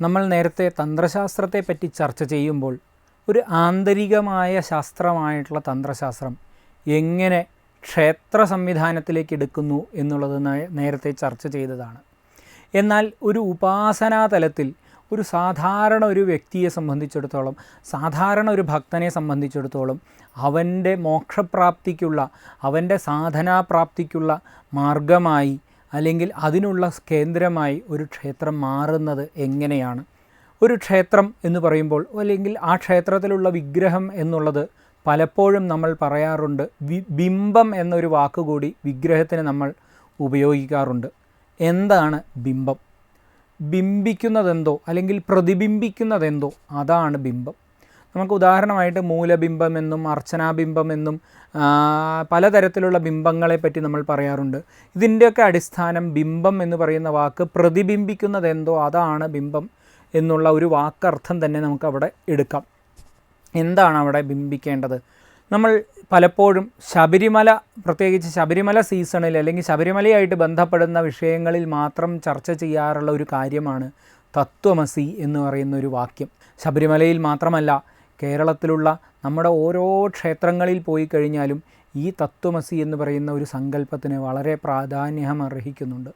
നമ്മൾ നേരത്തെ തന്ത്രശാസ്ത്രത്തെപ്പറ്റി ചർച്ച ചെയ്യുമ്പോൾ ഒരു ആന്തരികമായ ശാസ്ത്രമായിട്ടുള്ള തന്ത്രശാസ്ത്രം എങ്ങനെ ക്ഷേത്ര സംവിധാനത്തിലേക്ക് എടുക്കുന്നു എന്നുള്ളത് നേരത്തെ ചർച്ച ചെയ്തതാണ്. എന്നാൽ ഒരു ഉപാസനാ തലത്തിൽ ഒരു സാധാരണ ഒരു വ്യക്തിയെ സംബന്ധിച്ചിടത്തോളം സാധാരണ ഒരു ഭക്തനെ സംബന്ധിച്ചിടത്തോളം അവന്റെ മോക്ഷപ്രാപ്തിക്കുള്ള അവന്റെ സാധനാപ്രാപ്തിക്കുള്ള മാർഗമായി അല്ലെങ്കിൽ അതിനുള്ള കേന്ദ്രമായി ഒരു ക്ഷേത്രം മാറുന്നത് എങ്ങനെയാണ്? ഒരു ക്ഷേത്രം എന്ന് പറയുമ്പോൾ അല്ലെങ്കിൽ ആ ക്ഷേത്രത്തിലുള്ള വിഗ്രഹം എന്നുള്ളത് പലപ്പോഴും നമ്മൾ പറയാറുണ്ട്. ബിംബം എന്നൊരു വാക്കുകൂടി വിഗ്രഹത്തിന് നമ്മൾ ഉപയോഗിക്കാറുണ്ട്. എന്താണ് ബിംബം? ബിംബിക്കുന്നതെന്തോ അല്ലെങ്കിൽ പ്രതിബിംബിക്കുന്നതെന്തോ അതാണ് ബിംബം. നമുക്ക് ഉദാഹരണമായിട്ട് മൂലബിംബം എന്നും അർച്ചനാബിംബം എന്നും പലതരത്തിലുള്ള ബിംബങ്ങളെ പറ്റി നമ്മൾ പറയാറുണ്ട്. ഇതിന്റെയൊക്കെ അടിസ്ഥാനം ബിംബം എന്ന് പറയുന്ന വാക്ക് പ്രതിബിംബിക്കുന്നത് എന്തോ അതാണ് ബിംബം എന്നുള്ള ഒരു വാക്കർത്ഥം തന്നെ നമുക്കവിടെ എടുക്കാം. എന്താണ് അവിടെ ബിംബിക്കേണ്ടത്? നമ്മൾ പലപ്പോഴും ശബരിമല പ്രത്യേകിച്ച് ശബരിമല സീസണിൽ അല്ലെങ്കിൽ ശബരിമലയായിട്ട് ബന്ധപ്പെടുന്ന വിഷയങ്ങളിൽ മാത്രം ചർച്ച ചെയ്യാറുള്ള ഒരു കാര്യമാണ് തത്വമസി എന്ന് പറയുന്ന ഒരു വാക്യം. ശബരിമലയിൽ മാത്രമല്ല കേരളത്തിലുള്ള നമ്മുടെ ഓരോ ക്ഷേത്രങ്ങളിൽ പോയി കഴിഞ്ഞാലും ഈ തത്വമസി എന്ന് പറയുന്ന ഒരു സങ്കല്പത്തിന് വളരെ പ്രാധാന്യം അർഹിക്കുന്നുണ്ട്.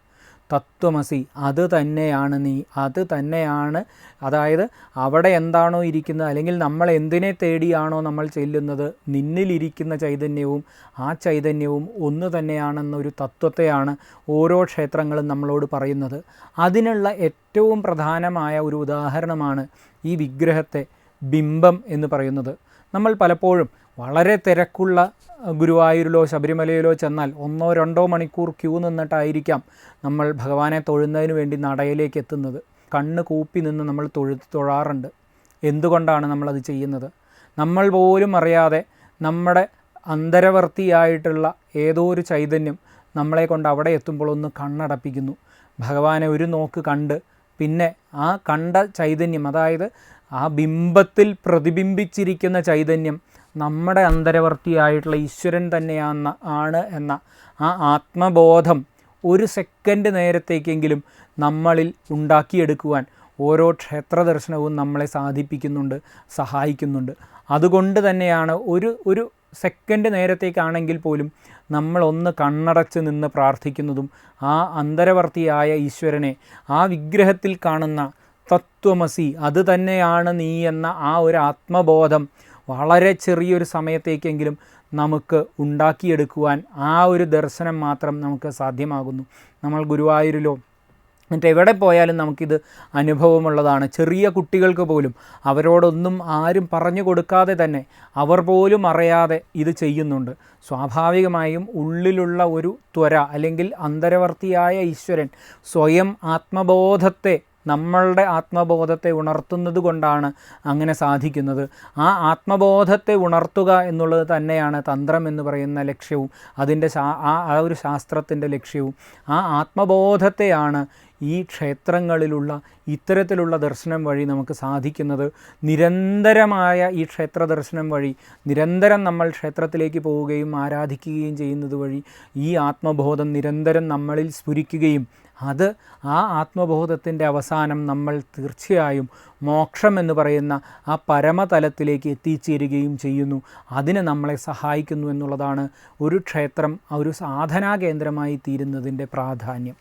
തത്വമസി അത് തന്നെയാണ് നീ അത് തന്നെയാണ് അതായത് അവിടെ എന്താണോ ഇരിക്കുന്നത് അല്ലെങ്കിൽ നമ്മൾ എന്തിനെ തേടിയാണോ നമ്മൾ ചെല്ലുന്നത് നിന്നിലിരിക്കുന്ന ചൈതന്യവും ആ ചൈതന്യവും ഒന്ന് തന്നെയാണെന്നൊരു തത്വത്തെയാണ് ഓരോ ക്ഷേത്രങ്ങളും നമ്മളോട് പറയുന്നത്. അതിനുള്ള ഏറ്റവും പ്രധാനമായ ഒരു ഉദാഹരണമാണ് ഈ വിഗ്രഹത്തെ. ബിംബം എന്ന് പറയുന്നത്. നമ്മൾ പലപ്പോഴും വളരെ തിരക്കുള്ള ഗുരുവായൂരിലോ ശബരിമലയിലോ ചെന്നാൽ ഒന്നോ രണ്ടോ മണിക്കൂർ ക്യൂ നിന്നിട്ടായിരിക്കാം നമ്മൾ ഭഗവാനെ തൊഴുന്നതിന് വേണ്ടി നടയിലേക്ക് എത്തുന്നത്. കണ്ണ് കൂപ്പി നിന്ന് നമ്മൾ തൊഴു തൊഴാറുണ്ട്. എന്തുകൊണ്ടാണ് നമ്മളത് ചെയ്യുന്നത്? നമ്മൾ പോലും അറിയാതെ നമ്മുടെ അന്തരവർത്തിയായിട്ടുള്ള ഏതോ ഒരു ചൈതന്യം നമ്മളെ കൊണ്ട് അവിടെ എത്തുമ്പോൾ ഒന്ന് കണ്ണടപ്പിക്കുന്നു. ഭഗവാനെ ഒരു നോക്ക് കണ്ട് പിന്നെ ആ കണ്ട ചൈതന്യം അതായത് ആ ബിംബത്തിൽ പ്രതിബിംബിച്ചിരിക്കുന്ന ചൈതന്യം നമ്മുടെ അന്തരവർത്തിയായിട്ടുള്ള ഈശ്വരൻ തന്നെയാണ് ആണ് എന്ന ആ ആത്മബോധം ഒരു സെക്കൻഡ് നേരത്തേക്കെങ്കിലും നമ്മളിൽ ഉണ്ടാക്കിയെടുക്കുവാൻ ഓരോ ക്ഷേത്ര ദർശനവും നമ്മളെ സാധിപ്പിക്കുന്നുണ്ട് സഹായിക്കുന്നുണ്ട്. അതുകൊണ്ട് തന്നെയാണ് ഒരു ഒരു സെക്കൻഡ് നേരത്തേക്കാണെങ്കിൽ പോലും നമ്മളൊന്ന് കണ്ണടച്ച് നിന്ന് പ്രാർത്ഥിക്കുന്നതും ആ അന്തരവർത്തിയായ ഈശ്വരനെ ആ വിഗ്രഹത്തിൽ കാണുന്ന തത്വമസി. അത് തന്നെയാണ് നീ എന്ന ആ ഒരു ആത്മബോധം വളരെ ചെറിയൊരു സമയത്തേക്കെങ്കിലും നമുക്ക് ഉണ്ടാക്കിയെടുക്കുവാൻ ആ ഒരു ദർശനം മാത്രം നമുക്ക് സാധ്യമാകുന്നു. നമ്മൾ ഗുരുവായൂരിലോ മറ്റെവിടെ പോയാലും നമുക്കിത് അനുഭവമുള്ളതാണ്. ചെറിയ കുട്ടികൾക്ക് പോലും അവരോടൊന്നും ആരും പറഞ്ഞു കൊടുക്കാതെ തന്നെ അവർ പോലും അറിയാതെ ഇത് ചെയ്യുന്നുണ്ട്. സ്വാഭാവികമായും ഉള്ളിലുള്ള ഒരു ത്വര അല്ലെങ്കിൽ അന്തരവർത്തിയായ ഈശ്വരൻ സ്വയം ആത്മബോധത്തെ നമ്മളുടെ ആത്മബോധത്തെ ഉണർത്തുന്നത് കൊണ്ടാണ് അങ്ങനെ സാധിക്കുന്നത്. ആ ആത്മബോധത്തെ ഉണർത്തുക എന്നുള്ളത് തന്നെയാണ് തന്ത്രം എന്ന് പറയുന്ന ലക്ഷ്യവും. അതിന്റെ ആ ഒരു ശാസ്ത്രത്തിന്റെ ലക്ഷ്യവും. ആ ആത്മബോധത്തെയാണ് ഈ ക്ഷേത്രങ്ങളിലുള്ള ഇത്തരത്തിലുള്ള ദർശനം വഴി നമുക്ക് സാധിക്കുന്നത് നിരന്തരമായ ഈ ക്ഷേത്ര ദർശനം വഴി നിരന്തരം നമ്മൾ ക്ഷേത്രത്തിലേക്ക് പോവുകയും ആരാധിക്കുകയും ചെയ്യുന്നത് വഴി ഈ ആത്മബോധം നിരന്തരം നമ്മളിൽ സ്ഫുരിക്കുകയും അത് ആ ആത്മബോധത്തിന്റെ അവസാനം നമ്മൾ തീർച്ചയായും മോക്ഷം എന്ന് പറയുന്ന ആ പരമതലത്തിലേക്ക് എത്തിച്ചേരുകയും ചെയ്യുന്നു. അതിന് നമ്മളെ സഹായിക്കുന്നു എന്നുള്ളതാണ് ഒരു ക്ഷേത്രം ഒരു സാധനാ കേന്ദ്രമായി തീരുന്നതിന്റെ പ്രാധാന്യം.